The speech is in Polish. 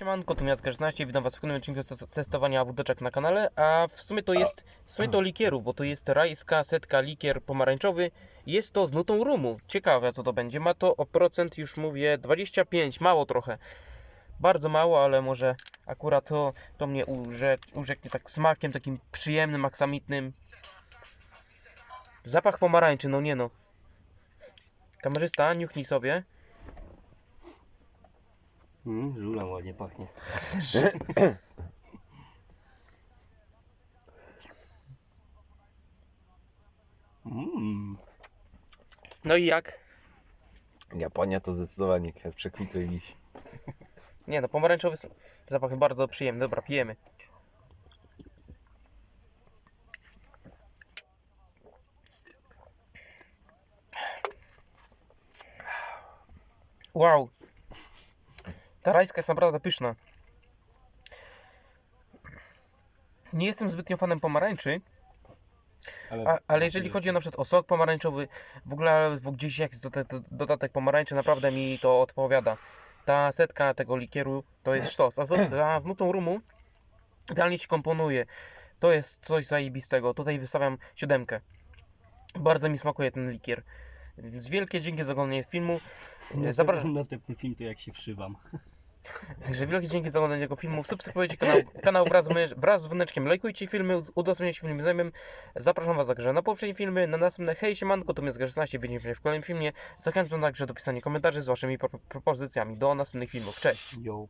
Siemanko, tu Miacka 16, witam was w kolejnym odcinku tes- testowania wódeczek na kanale, a w sumie to jest, w sumie to likierów, bo to jest rajska setka likier pomarańczowy, jest to z nutą rumu, ciekawe co to będzie, ma to o procent już mówię 25, mało trochę, bardzo mało, ale może akurat to, to mnie urzek, urzeknie tak smakiem takim przyjemnym, aksamitnym, zapach pomarańczy, no nie no, kamerzysta, niuchnij sobie, Mm, żula ładnie pachnie. Mm. no i jak? Japonia to zdecydowanie kwiat przekwitłej liści. Nie no, pomarańczowy s- zapach bardzo przyjemny. Dobra, pijemy. Wow. Ta rajska jest naprawdę pyszna. Nie jestem zbytnio fanem pomarańczy, a, ale jeżeli chodzi na przykład o sok pomarańczowy, w ogóle gdzieś jak jest dodatek, dodatek pomarańczy, naprawdę mi to odpowiada. Ta setka tego likieru to jest sztos, a z, a z nutą rumu idealnie się komponuje. To jest coś zajebistego. Tutaj wystawiam siódemkę. Bardzo mi smakuje ten likier. Więc wielkie dzięki za oglądanie filmu. Zapraszam, Następny film to jak się wszywam. Także wielkie dzięki za oglądanie tego filmu. Subskrybujcie kanał, kanał wraz, z- wraz z dzwoneczkiem. Lajkujcie filmy, udostępniajcie filmy znajomym. Zapraszam Was także na poprzednie filmy, na następne. Hej, siemanko, to jest 16 widzimy się w kolejnym filmie. Zachęcam także do pisania komentarzy z Waszymi pro propozycjami do następnych filmów. Cześć! Yo.